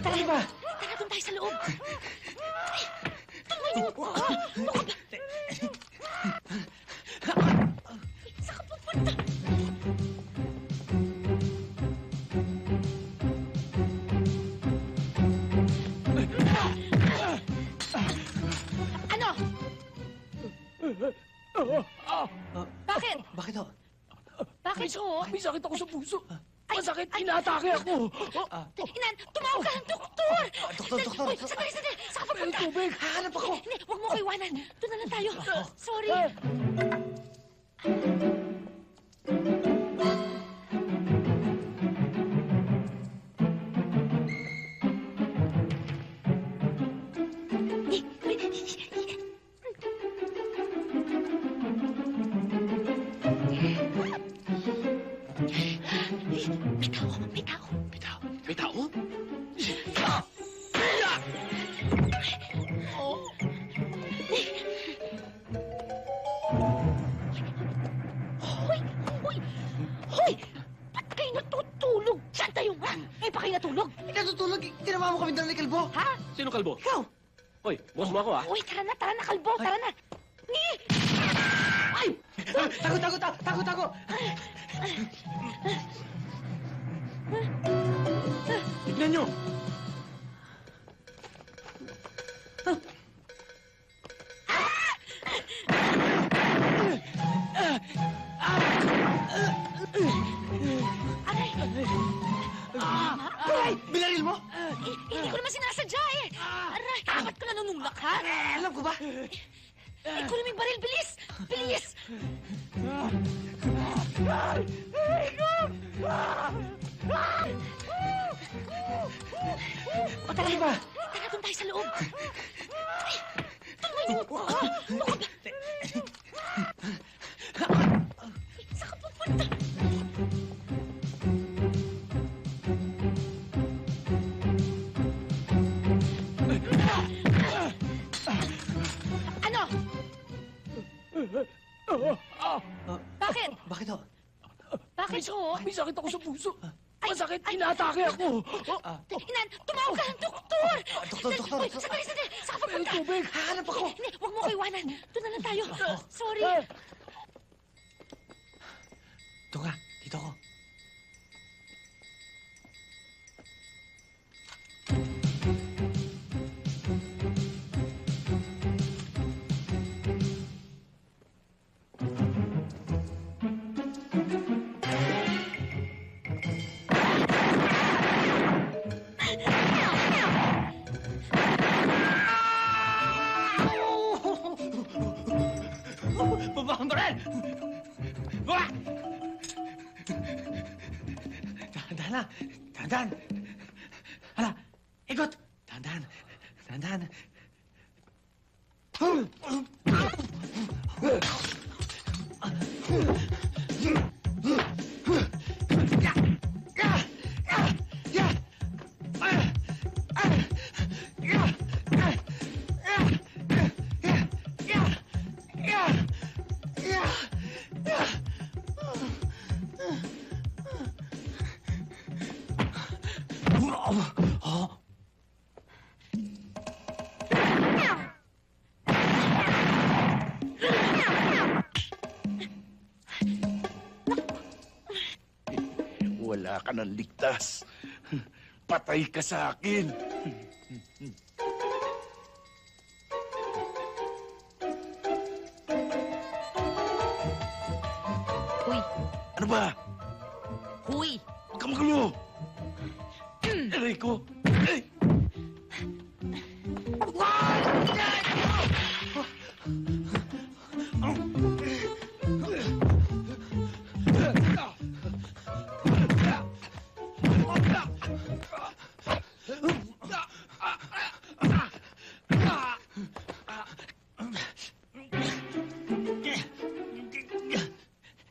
Tara, Ano ba? tara doon tayo sa loob. Ay, tumayo ka. Ano ka ba? Saan ka pupunta? Ano? Bakit? Bakit ho? Bakit ho? May sakit ako sa puso. Masakit, inaatake ako. Ah, Inan, tumawag ka ng doktor! doktor, doktor, Uy, doktor. sandali, sandali! Saan ka pupunta? tubig. hahanap ako. Hindi, huwag mo ko iwanan. Doon na lang tayo. Sorry. May Hoy! Hoy! Hoy! Ba't kayo natutulog? Diyan tayo, natulog? Natutulog, ginawa mo kami ng kalbo. Ha? Sino kalbo? Hoy, boss mo ako ah. Uy, tara na, tara kalbo, tara na. Ni! Ay! Tago, tago, tago, tago! Tignan nyo! Aray! Ay! Binaril mo? Eh, hindi ko naman sinasadya eh. Aray, bakit ko nanunulak, ha? Eh, alam ko ba? Eh, kunin mo yung baril, bilis! Bilis! O tara, Ano ba? tara doon tayo sa loob. Ay, ba? Ay, Saan ka pupunta? Ano? Bakit? Bakit ho? Bakit ho? May sakit ako sa puso. Ay, Masakit, inaatake ako. Ah, Inan, tumawag ka ng doktor! doktor, doktor, Uy, doktor. sandali, sandali! Saan ka May pupunta? tubig. hahanap ako. Hindi, huwag mo ko iwanan. Doon na lang tayo. Sorry. Ito nga, 弄个人。过来蛋蛋啊蛋蛋好了一个蛋蛋蛋蛋嗯。Wala ka ng ligtas. Patay ka sa akin. Huy, Ano ba? huy. Huwag ka magulo. Aray ko. Ay!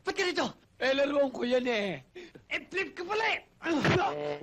Ba't ka rito? Eh, laruan ko yan eh. Eh, flip ka pala eh! Ugh!